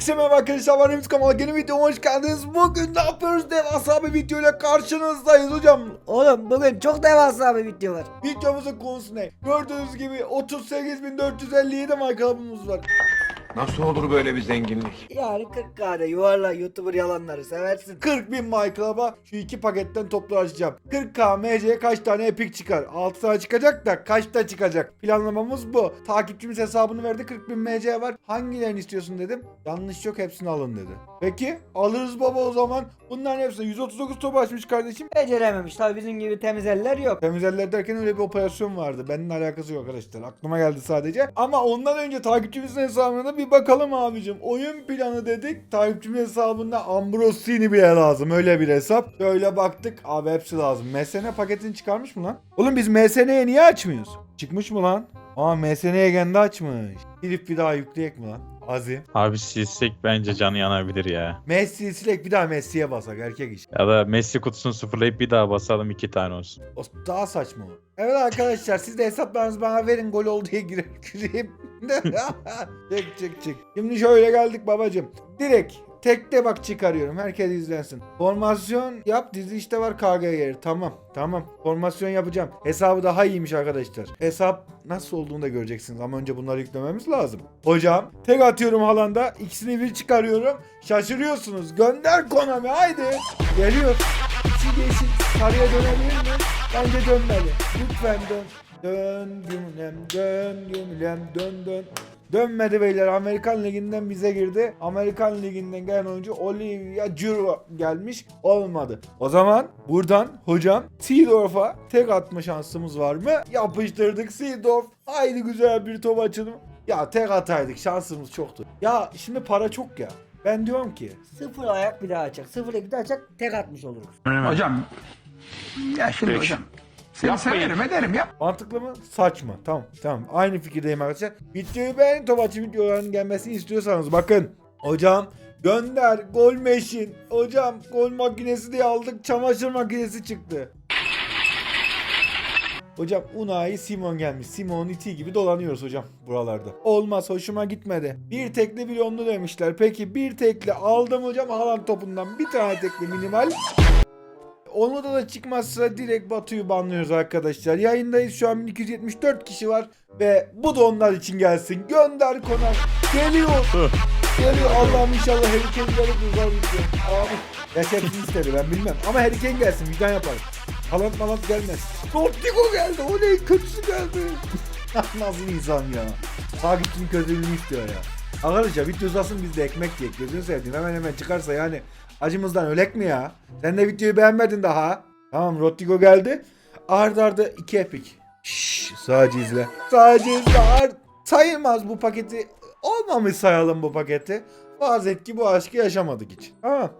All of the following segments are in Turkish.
Herkese merhaba arkadaşlar. Ben Remzi Kamal. Yeni videoma hoş geldiniz. Bugün ne yapıyoruz? Devasa bir videoyla karşınızdayız hocam. Oğlum bugün çok devasa bir video var. Videomuzun konusu ne? Gördüğünüz gibi 38.457 makalabımız var. Nasıl olur böyle bir zenginlik? Yani 40 kade yuvarla YouTuber yalanları seversin. 40 bin MyClub'a şu iki paketten toplu açacağım. 40k MC'ye kaç tane epic çıkar? 6 tane çıkacak da kaçta çıkacak? Planlamamız bu. Takipçimiz hesabını verdi 40 bin MC var. Hangilerini istiyorsun dedim. Yanlış yok hepsini alın dedi. Peki alırız baba o zaman. Bunların hepsini 139 top açmış kardeşim. Becerememiş tabi bizim gibi temiz eller yok. Temiz eller derken öyle bir operasyon vardı. Benimle alakası yok arkadaşlar. Aklıma geldi sadece. Ama ondan önce takipçimizin hesabına bir bakalım abicim. Oyun planı dedik. Takipçimin hesabında Ambrosini bile lazım. Öyle bir hesap. Şöyle baktık. Abi hepsi lazım. MSN paketini çıkarmış mı lan? Oğlum biz MSN'ye niye açmıyoruz? Çıkmış mı lan? Aa MSN'ye kendi açmış. Gidip bir daha yükleyek mi lan? Azim. Abi silsek bence canı yanabilir ya. Messi silek bir daha Messi'ye basak erkek iş. Ya da Messi kutusunu sıfırlayıp bir daha basalım iki tane olsun. O daha saçma. Evet arkadaşlar siz de hesaplarınızı bana verin gol oldu diye girer gireyim. çık çık çık. Şimdi şöyle geldik babacım. Direkt tekte bak çıkarıyorum. Herkes izlensin. Formasyon yap dizi işte var KG yeri. Tamam tamam. Formasyon yapacağım. Hesabı daha iyiymiş arkadaşlar. Hesap nasıl olduğunu da göreceksiniz ama önce bunları yüklememiz lazım. Hocam tek atıyorum halanda. ikisini bir çıkarıyorum. Şaşırıyorsunuz. Gönder Konami haydi. Geliyor. İçi yeşil sarıya dönebilir mi? Bence dönmeli. Lütfen dön. Dön gümlem, dön gümlem, dön dön. Dönmedi beyler. Amerikan Ligi'nden bize girdi. Amerikan Ligi'nden gelen oyuncu Olivia Giroud gelmiş. Olmadı. O zaman buradan hocam Seedorf'a tek atma şansımız var mı? Yapıştırdık Seedorf. Haydi güzel bir top açalım. Ya tek ataydık. Şansımız çoktu. Ya şimdi para çok ya. Ben diyorum ki Sıfır ayak bir daha açacak. Sıfır bir daha açacak tek atmış oluruz. Hocam, ya şimdi hocam. Seni severim ederim yap. Mantıklı mı? Saçma. Tamam tamam. Aynı fikirdeyim arkadaşlar. Videoyu beğenin. Topaçı videolarının gelmesini istiyorsanız bakın. Hocam gönder gol meşin. Hocam gol makinesi diye aldık. Çamaşır makinesi çıktı. Hocam Unai Simon gelmiş. Simon iti gibi dolanıyoruz hocam buralarda. Olmaz hoşuma gitmedi. Bir tekli bir onlu demişler. Peki bir tekli aldım hocam Haaland topundan. Bir tane tekli minimal. Onu da da çıkmazsa direkt Batu'yu banlıyoruz arkadaşlar. Yayındayız şu an 1274 kişi var. Ve bu da onlar için gelsin. Gönder konak. Geliyor. Geliyor Allah'ım inşallah Harry Kane gelir. Abi. Gerçi hepsini istedi ben bilmem. Ama Harry Kane gelsin vicdan yaparım. Haaland malant gelmez. Rodrigo geldi. O ne kötüsü geldi. Nasıl insan ya. Takipçinin kötülüğünü istiyor ya. Arkadaşlar video uzasın biz de ekmek yiyek. Gözünü sevdiğim hemen hemen çıkarsa yani acımızdan ölek mi ya? Sen de videoyu beğenmedin daha. Tamam Rodrigo geldi. Arda arda iki epik. Şşş sadece izle. Sadece izle. Ar- Sayılmaz bu paketi. Olmamış sayalım bu paketi. Et ki bu aşkı yaşamadık hiç. Tamam.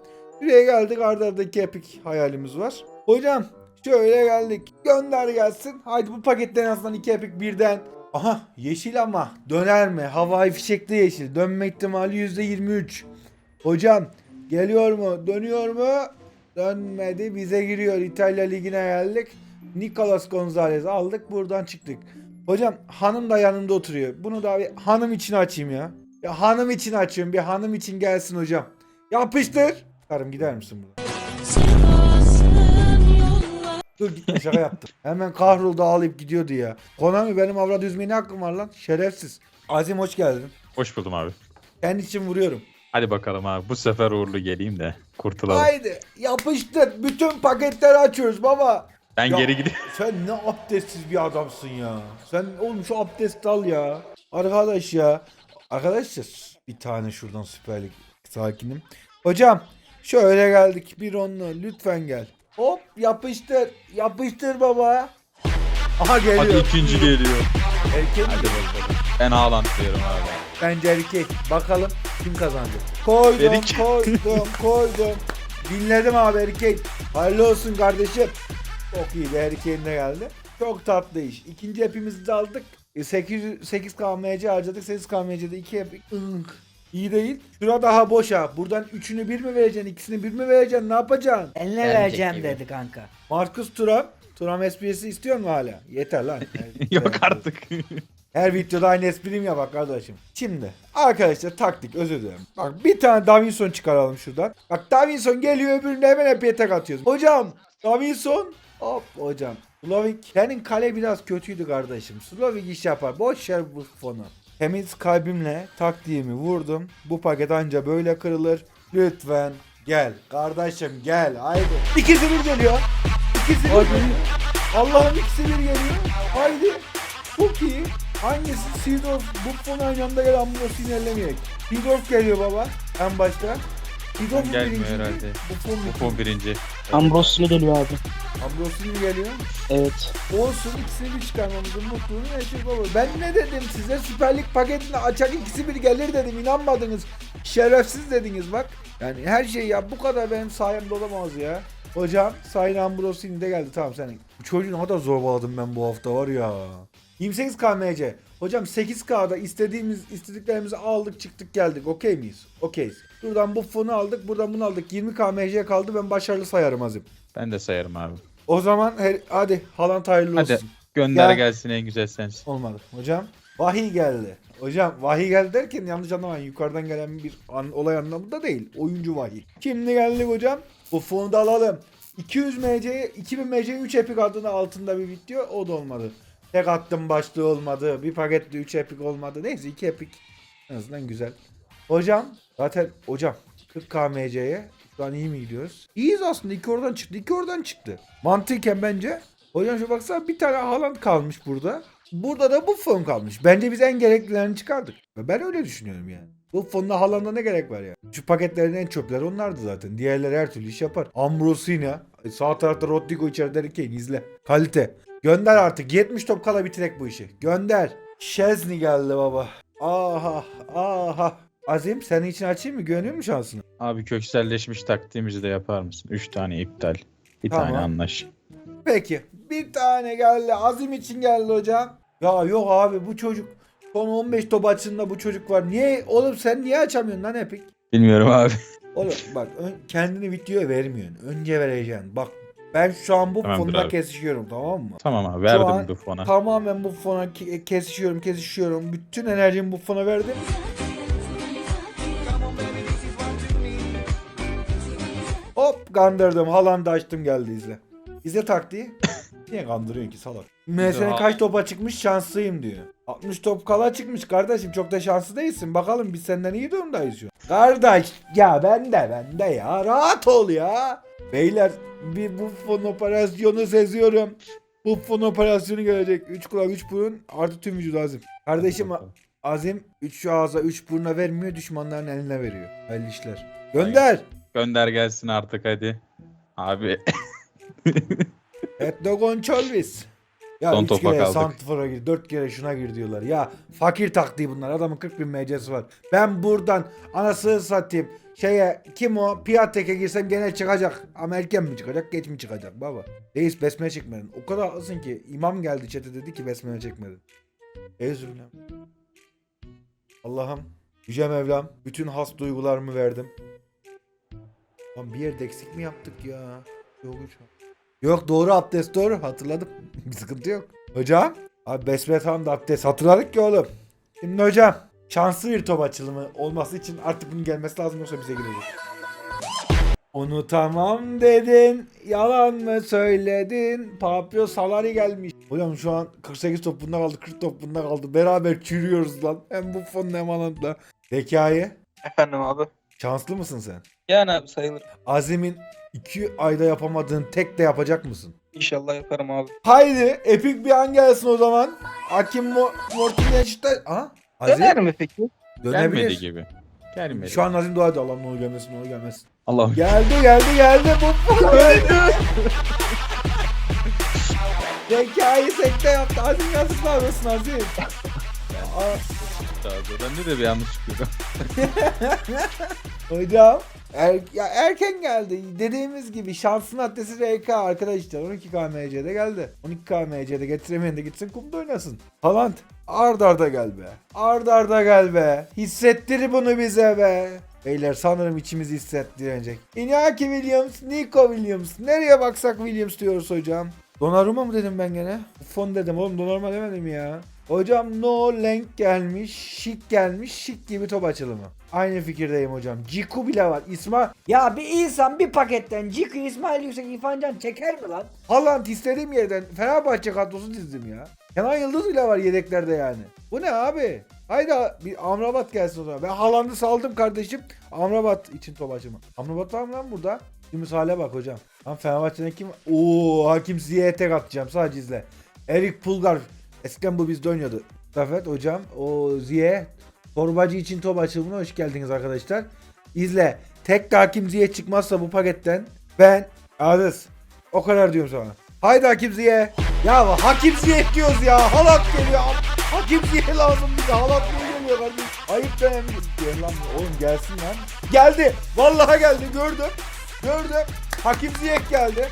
Şuraya geldik arda arda iki epik hayalimiz var. Hocam şöyle geldik. Gönder gelsin. Haydi bu paketten en azından iki epik birden. Aha yeşil ama döner mi? Havai fişekli yeşil. Dönme ihtimali %23. Hocam geliyor mu? Dönüyor mu? Dönmedi. Bize giriyor. İtalya Ligi'ne geldik. Nicolas Gonzalez aldık. Buradan çıktık. Hocam hanım da yanımda oturuyor. Bunu da bir hanım için açayım ya. Ya hanım için açıyorum. Bir hanım için gelsin hocam. Yapıştır. Karım gider misin buradan? Dur gitme şaka yaptım. Hemen kahroldu ağlayıp gidiyordu ya. Konami benim avrat üzmeye ne hakkım var lan? Şerefsiz. Azim hoş geldin. Hoş buldum abi. Kendi için vuruyorum. Hadi bakalım abi bu sefer uğurlu geleyim de kurtulalım. Haydi yapıştır. Bütün paketleri açıyoruz baba. ben Ya, geri gidiyorum. Sen ne abdestsiz bir adamsın ya. Sen oğlum şu abdest al ya. Arkadaş ya. Arkadaşlar bir tane şuradan Süper Lig sakinim. Hocam şöyle geldik bir onlu lütfen gel. Hop yapıştır. Yapıştır baba. Aha geliyor. Hadi ikinci geliyor. Erkek mi? Hadi bakalım. Ben Haaland diyorum abi. Bence erkek. Bakalım kim kazandı. Koydum, Erkek. koydum, koydum. Dinledim abi erkek. Hayırlı olsun kardeşim. Çok iyi. Kane de geldi. Çok tatlı iş. İkinci hepimizi de aldık. E, 8, 8 KMC harcadık. 8 KMC'de 2 hep ınk. İyi değil. Şura daha boş ha. Buradan üçünü bir mi vereceksin? ikisini bir mi vereceksin? Ne yapacaksın? Eline Vermeyecek vereceğim gibi. dedi kanka. Marcus Thuram. Thuram esprisi istiyor mu hala? Yeter lan. Yok artık. Her videoda aynı esprim ya bak kardeşim. Şimdi arkadaşlar taktik özür dilerim. Bak bir tane Davinson çıkaralım şuradan. Bak Davinson geliyor öbürüne hemen hep tek atıyoruz. Hocam Davinson. Hop hocam. Slovik senin kale biraz kötüydü kardeşim. Slovik iş yapar. Boş ver bu fonu. Temiz kalbimle taktiğimi vurdum. Bu paket anca böyle kırılır. Lütfen gel. Kardeşim gel. Haydi. İkisi bir geliyor. İkisi bir geliyor. Allah'ım ikisi bir geliyor. Haydi. Çok iyi. Hangisi? Seedorf. Buffon aynı anda gel Ambros'u ilerlemeyek. Seedorf geliyor baba. En başta. Seedorf mu Gelmiyor herhalde. Buffon birinci. Ambrosio geliyor abi. Ambros'u mu geliyor? Evet. Olsun ikisini bir çıkarmamızın mutluluğunu yaşayıp baba. Ben ne dedim size Süper Lig paketini açak ikisi bir gelir dedim inanmadınız. Şerefsiz dediniz bak. Yani her şey ya bu kadar benim sayemde olamaz ya. Hocam Sayın Ambrosini de geldi tamam senin. Bu çocuğu ne kadar zorbaladım ben bu hafta var ya. 28 KMC. Hocam 8K'da istediğimiz istediklerimizi aldık çıktık geldik. Okey miyiz? Okeyiz. Buradan bu fonu aldık buradan bunu aldık. 20 KMC kaldı ben başarılı sayarım Azim. Ben de sayarım abi. O zaman her, hadi Haaland hayırlı Hadi. olsun. Gönder Ya. gelsin en güzel sensin. Olmadı. Hocam vahiy geldi. Hocam vahiy geldi derken yanlış anlamayın. Yukarıdan gelen bir an, olay anlamında değil. Oyuncu vahiy. Şimdi geldik hocam. Bu fonu da alalım. 200 MC'ye 2000 MC'ye 3 epic adını altında bir video o da olmadı. Tek attım başlığı olmadı. Bir pakette 3 epic olmadı. Neyse 2 epic. En azından güzel. Hocam zaten hocam 40 KMC'ye şu an iyi mi gidiyoruz? İyiyiz aslında. 2 oradan çıktı. 2 oradan çıktı. Mantıken bence. Hocam şu baksana bir tane Haaland kalmış burada. Burada da bu fon kalmış. Bence biz en gereklilerini çıkardık. Ben öyle düşünüyorum yani. Bu fonla Haaland'a ne gerek var ya? Şu paketlerin en çöpleri onlardı zaten. Diğerleri her türlü iş yapar. Ambrosina. Sağ tarafta Rodrigo içeride Harry Kane izle. Kalite. Gönder artık. 70 top kala bitirek bu işi. Gönder. Şezni geldi baba. Aha aha. Azim senin için açayım mı? Güveniyor musun şansına? Abi kökselleşmiş taktiğimizi de yapar mısın? 3 tane iptal. Bir Tamam. tane anlaş. Peki. Bir tane geldi. Azim için geldi hocam. Ya yok abi bu çocuk son 15 top açında bu çocuk var. Niye oğlum sen niye açamıyorsun lan Epic? Bilmiyorum abi. Oğlum bak ön- kendini videoya vermiyorsun. Önce vereceksin. Bak ben şu an bu Tamamdır fonla abi. kesişiyorum tamam mı? Tamam abi verdim an bu fona. Tamamen bu fona ke- kesişiyorum kesişiyorum. Bütün enerjimi bu fona verdim. Kandırdım. Haaland'ı açtım geldi izle. İzle taktiği. Niye kandırıyorsun ki salak? Mesela kaç topa çıkmış şanslıyım diyor. 60 top kala çıkmış kardeşim çok da şanslı değilsin. Bakalım biz senden iyi durumdayız şu an. Kardeş ya ben de ben de ya rahat ol ya. Beyler bir bu fon operasyonu seziyorum. Bu fon operasyonu gelecek. 3 kulak 3 burun artı tüm vücut Azim. Kardeşim Azim 3 ağza 3 buruna vermiyor düşmanların eline veriyor. Hayırlı işler. Gönder. Gönder gelsin artık hadi. Abi Etno Gonçalves. Ya Son 3 topa kere kaldık. Santifor'a gir, 4 kere şuna gir diyorlar. Ya fakir taktiği bunlar. Adamın 40 bin MC'si var. Ben buradan anasını satayım. Şeye kim o? Piatek'e girsem gene çıkacak. Ama erken mi çıkacak geç mi çıkacak baba? Reis besmele çekmedin. O kadar haklısın ki imam geldi çete dedi ki besmele çekmedin. Ezrülem. Allah'ım. Yüce Mevlam. Bütün has duygularımı verdim. Lan bir yerde eksik mi yaptık ya? Yok hiç. Yok doğru abdest doğru hatırladım. bir sıkıntı yok. Hocam. Abi besmele tamam da abdest hatırladık ki oğlum. Şimdi hocam. Şanslı bir top açılımı olması için artık bunun gelmesi lazım yoksa bize girecek. Onu tamam dedin. Yalan mı söyledin? Papio Salari gelmiş. Hocam şu an 48 top bunda kaldı 40 top bunda kaldı. Beraber çürüyoruz lan. Hem bu fon hem Haaland'la. Zekayı. Efendim abi. Şanslı mısın sen? Yani abi sayılır. Azim'in 2 ayda yapamadığın tek de yapacak mısın? İnşallah yaparım abi. Haydi epik bir an gelsin o zaman. Hakim Mo Mortinyaç'ta... Aha. Azim Döner mi peki? gelmedi dönebilir. gibi. Gelmedi. Şu an Azim dua ediyor. Allah'ım ne olur gelmesin ne olur gelmesin. Allah'ım. Geldi geldi geldi. Bu geldi. Zekayı sekte yaptı. Azim yazıklar olsun Azim. Aa, Bende de bir yanlış çıkıyor. Hocam er, ya erken geldi. Dediğimiz gibi şansın adresi RK arkadaşlar. 12 KMC'de geldi. 12 KMC'de getiremeyen de gitsin kumda oynasın. Haaland ard arda gel be. Ard arda gel be. Hissettir bunu bize be. Beyler sanırım içimiz hissettirecek. Iñaki Williams, Nico Williams. Nereye baksak Williams diyoruz hocam. Donnarumma mı dedim ben gene? Fon dedim oğlum Donnarumma demedim ya. Hocam no length gelmiş, şik gelmiş, şik gibi top açılımı. Aynı fikirdeyim hocam. Ciku bile var. İsma Ya bir insan bir paketten Ciku İsmail Yüksek İrfan Can çeker mi lan? Haaland istediğim yerden Fenerbahçe kadrosu dizdim ya. Kenan Yıldız bile var yedeklerde yani. Bu ne abi? Haydi bir Amrabat gelsin o zaman. Ben Haaland'ı saldım kardeşim. Amrabat için top açımı. Amrabat var mı lan burada? Şimdi hale bak hocam. Lan Fenerbahçe'den kim? Oo Hakim Ziyech'e tek atacağım sadece izle. Erik Pulgar. Eskiden bu bizde oynuyordu. Evet hocam. O Ziyech. Torbacı için top açılımına hoş geldiniz arkadaşlar. İzle. Tek Hakim Ziyech çıkmazsa bu paketten ben Aziz. O kadar diyorum sana. Haydi Hakim Ziyech. Ya Hakim Ziyech diyoruz ya. Halat geliyor. Hakim Ziyech lazım bize. Halat niye geliyor kardeşim? Ayıp dönem. Gel lan. Oğlum gelsin lan. Geldi. Vallahi geldi. Gördüm. Gördüm. Hakim Ziyech geldi.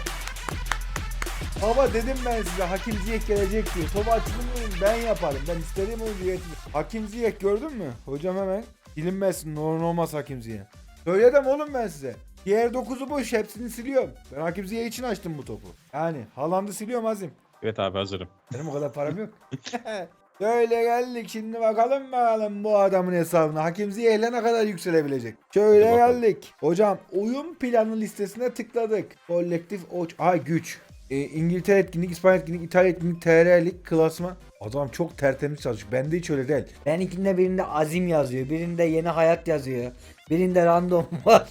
Baba dedim ben size Hakim Ziyech gelecek diye. Topu açılımını ben yaparım. Ben istediğim oyuncu yönetim. Hakim Ziyech gördün mü? Hocam hemen bilinmezsin. Normal olmaz Hakim Ziyech. Söyledim oğlum ben size. Diğer 9'u boş hepsini siliyorum. Ben Hakim Ziyech için açtım bu topu. Yani Haaland'ı siliyorum Azim. Evet abi hazırım. Benim o kadar param yok. Şöyle geldik şimdi bakalım bakalım bu adamın hesabına. Hakim Ziyeh'le ne kadar yükselebilecek. Şöyle geldik. Hocam oyun planı listesine tıkladık. Kolektif oç. Ay güç. Ee, İngiltere etkinlik, İspanya etkinlik, İtalya etkinlik, TR'lik, klasma. Adam çok tertemiz çalışıyor. Bende hiç öyle değil. Benimkinde birinde azim yazıyor. Birinde yeni hayat yazıyor. Birinde random var.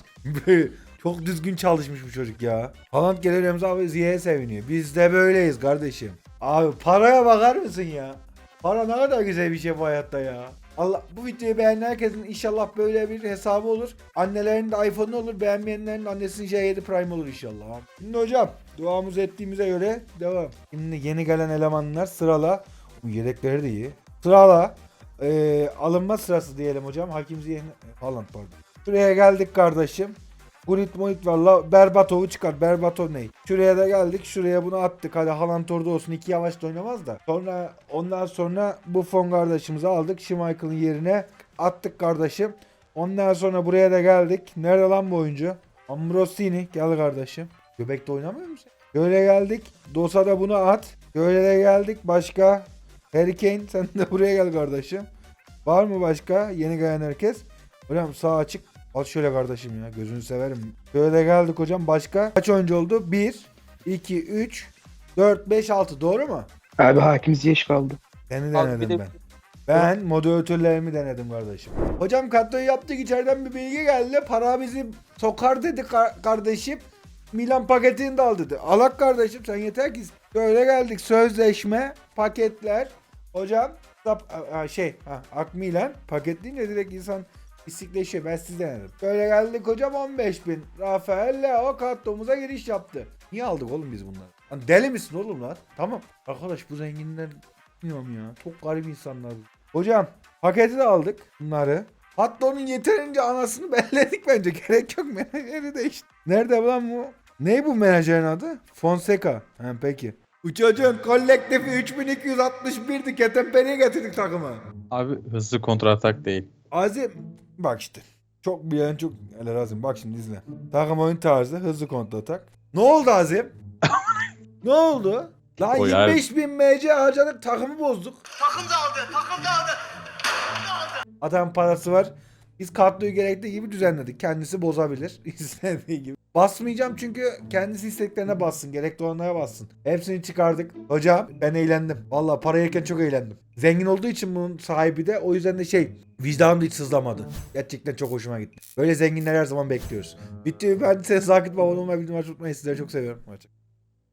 çok düzgün çalışmış bu çocuk ya. Haaland gelir Remzi abi Ziyeh'e seviniyor. Biz de böyleyiz kardeşim. Abi paraya bakar mısın ya? Para ne kadar güzel bir şey bu hayatta ya. Allah bu videoyu beğenen herkesin inşallah böyle bir hesabı olur. Annelerin de iPhone'u olur. Beğenmeyenlerin annesinin J7 Prime olur inşallah. Şimdi hocam duamızı ettiğimize göre devam. Şimdi yeni gelen elemanlar sırala. Bu yedekleri de iyi. Sırala. Ee, alınma sırası diyelim hocam. Hakim Ziyeh... Haaland pardon. Şuraya geldik kardeşim. Gullit Mulit var. La, Berbatov'u çıkar. Berbatov ney? Şuraya da geldik. Şuraya bunu attık. Hadi Haaland orada olsun. İki yavaş da oynamaz da. Sonra ondan sonra bu fon kardeşimizi aldık. Schmeichel'ın yerine attık kardeşim. Ondan sonra buraya da geldik. Nerede lan bu oyuncu? Ambrosini. Gel kardeşim. Göbekte oynamıyor musun? Böyle geldik. Dosa da bunu at. Böyle de geldik. Başka? Harry Kane sen de buraya gel kardeşim. Var mı başka? Yeni gelen herkes. Hocam sağ açık. Al şöyle kardeşim ya gözünü severim. Şöyle geldik hocam başka. Kaç oyuncu oldu? 1, 2, 3, 4, 5, 6 doğru mu? Abi hakim Ziyech kaldı. Seni denedim de- ben. Ben moderatörlerimi denedim kardeşim. Hocam kadroyu yaptık içeriden bir bilgi geldi. Para bizi sokar dedi kar- kardeşim. Milan paketini de al dedi. Alak kardeşim sen yeter ki. Böyle geldik sözleşme, paketler. Hocam şey ha, Ak Milan paketleyince direkt insan istikleşiyor. Ben siz denedim. Böyle geldik hocam 15 bin. Rafael Leo kadromuza giriş yaptı. Niye aldık oğlum biz bunları? Lan deli misin oğlum lan? Tamam. Arkadaş bu zenginler Bilmiyorum ya. Çok garip insanlar. Hocam paketi de aldık bunları. Hatta onun yeterince anasını belledik bence. Gerek yok menajeri de işte. Nerede lan bu? Ne bu menajerin adı? Fonseca. Ha peki. Çocuğun kolektifi 3261'di. Ketenpere'ye getirdik takımı. Abi hızlı kontratak değil. Azim bak işte. Çok bilen çok hele Azim bak şimdi izle. Takım oyun tarzı hızlı kontratak. Ne oldu Azim? ne oldu? Lan O yani- 25 bin MC harcadık takımı bozduk. Takım dağıldı takım dağıldı. Adam parası var. Biz kadroyu gerektiği gibi düzenledik. Kendisi bozabilir. istediği gibi. Basmayacağım çünkü kendisi isteklerine bassın. Gerekli olanlara bassın. Hepsini çıkardık. Hocam ben eğlendim. Valla para yerken çok eğlendim. Zengin olduğu için bunun sahibi de o yüzden de şey vicdanım da hiç sızlamadı. Gerçekten çok hoşuma gitti. Böyle zenginler her zaman bekliyoruz. Bitti. Ben size Sakit Baba'nın olmayı bildiğimi unutmayın. Sizleri çok seviyorum. Hoşçakalın.